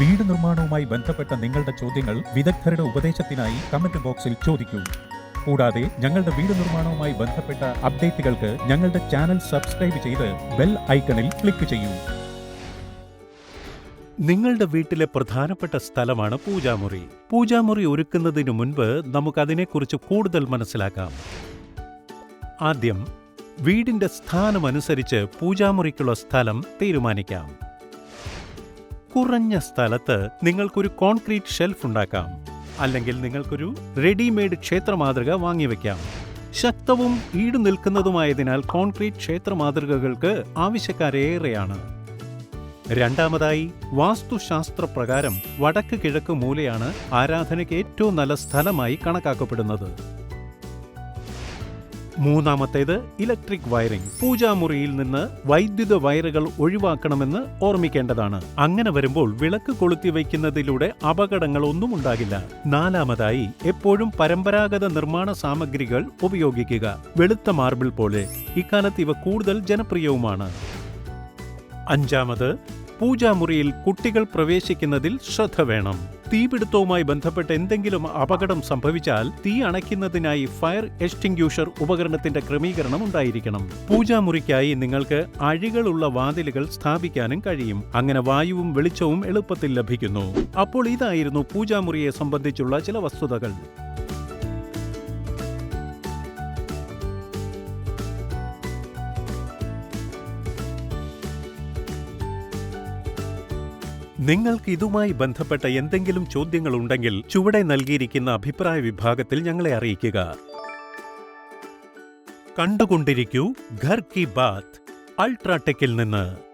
വീട് നിർമ്മാണവുമായി ബന്ധപ്പെട്ട നിങ്ങളുടെ ചോദ്യങ്ങൾ വിദഗ്ധരുടെ ഉപദേശത്തിനായി കമന്റ് ബോക്സിൽ ചോദിക്കൂ. കൂടാതെ ഞങ്ങളുടെ വീട് നിർമ്മാണവുമായി ബന്ധപ്പെട്ട അപ്ഡേറ്റുകൾക്ക് ഞങ്ങളുടെ ചാനൽ സബ്സ്ക്രൈബ് ചെയ്ത് ബെൽ ഐക്കണിൽ ക്ലിക്ക് ചെയ്യൂ. നിങ്ങളുടെ വീട്ടിലെ പ്രധാനപ്പെട്ട സ്ഥലമാണ് പൂജാമുറി. പൂജാമുറി ഒരുക്കുന്നതിനു മുൻപ് നമുക്കതിനെക്കുറിച്ച് കൂടുതൽ മനസ്സിലാക്കാം. ആദ്യം വീടിന്റെ സ്ഥാനമനുസരിച്ച് പൂജാമുറിക്കുള്ള സ്ഥലം തീരുമാനിക്കാം. കുറഞ്ഞ സ്ഥലത്ത് നിങ്ങൾക്കൊരു കോൺക്രീറ്റ് ഷെൽഫ് ഉണ്ടാക്കാം. അല്ലെങ്കിൽ നിങ്ങൾക്കൊരു റെഡിമെയ്ഡ് ക്ഷേത്രമാതൃക വാങ്ങിവെക്കാം ശക്തവും ഈട് നിൽക്കുന്നതുമായതിനാൽ കോൺക്രീറ്റ് ക്ഷേത്രമാതൃകകൾക്ക് ആവശ്യക്കാരേറെയാണ് രണ്ടാമതായി വാസ്തുശാസ്ത്ര പ്രകാരം വടക്ക് കിഴക്ക് മൂലയാണ് ആരാധനയ്ക്ക് ഏറ്റവും നല്ല സ്ഥലമായി കണക്കാക്കപ്പെടുന്നത്. മൂന്നാമത്തേത് ഇലക്ട്രിക് വയറിംഗ്. പൂജാമുറിയിൽ നിന്ന് വൈദ്യുത വയറുകൾ ഒഴിവാക്കണമെന്ന് ഓർമ്മിക്കേണ്ടതാണ്. അങ്ങനെ വരുമ്പോൾ വിളക്ക് കൊളുത്തി വയ്ക്കുന്നതിലൂടെ അപകടങ്ങൾ ഒന്നും ഉണ്ടാകില്ല. നാലാമതായി എപ്പോഴും പരമ്പരാഗത നിർമ്മാണ സാമഗ്രികൾ ഉപയോഗിക്കുക. വെളുത്ത മാർബിൾ പോലെ. ഇക്കാലത്ത് ഇവ കൂടുതൽ ജനപ്രിയവുമാണ്. അഞ്ചാമത് പൂജാമുറിയിൽ കുട്ടികൾ പ്രവേശിക്കുന്നതിൽ ശ്രദ്ധ വേണം. തീപിടുത്തവുമായി ബന്ധപ്പെട്ട് എന്തെങ്കിലും അപകടം സംഭവിച്ചാൽ തീ അണയ്ക്കുന്നതിനായി ഫയർ എക്സ്റ്റിംഗ്യൂഷർ ഉപകരണത്തിന്റെ ക്രമീകരണം ഉണ്ടായിരിക്കണം. പൂജാമുറിക്കായി നിങ്ങൾക്ക് അഴികളുള്ള വാതിലുകൾ സ്ഥാപിക്കാനും കഴിയും. അങ്ങനെ വായുവും വെളിച്ചവും എളുപ്പത്തിൽ ലഭിക്കുന്നു. അപ്പോൾ ഇതായിരുന്നു പൂജാമുറിയെ സംബന്ധിച്ചുള്ള ചില വസ്തുതകൾ. നിങ്ങൾക്ക് ഇതുമായി ബന്ധപ്പെട്ട എന്തെങ്കിലും ചോദ്യങ്ങളുണ്ടെങ്കിൽ ചുവടെ നൽകിയിരിക്കുന്ന അഭിപ്രായ വിഭാഗത്തിൽ ഞങ്ങളെ അറിയിക്കുക. കണ്ടുകൊണ്ടിരിക്കൂ ഘർ കി ബാത്ത് അൾട്രാടെക്കിൽ നിന്ന്.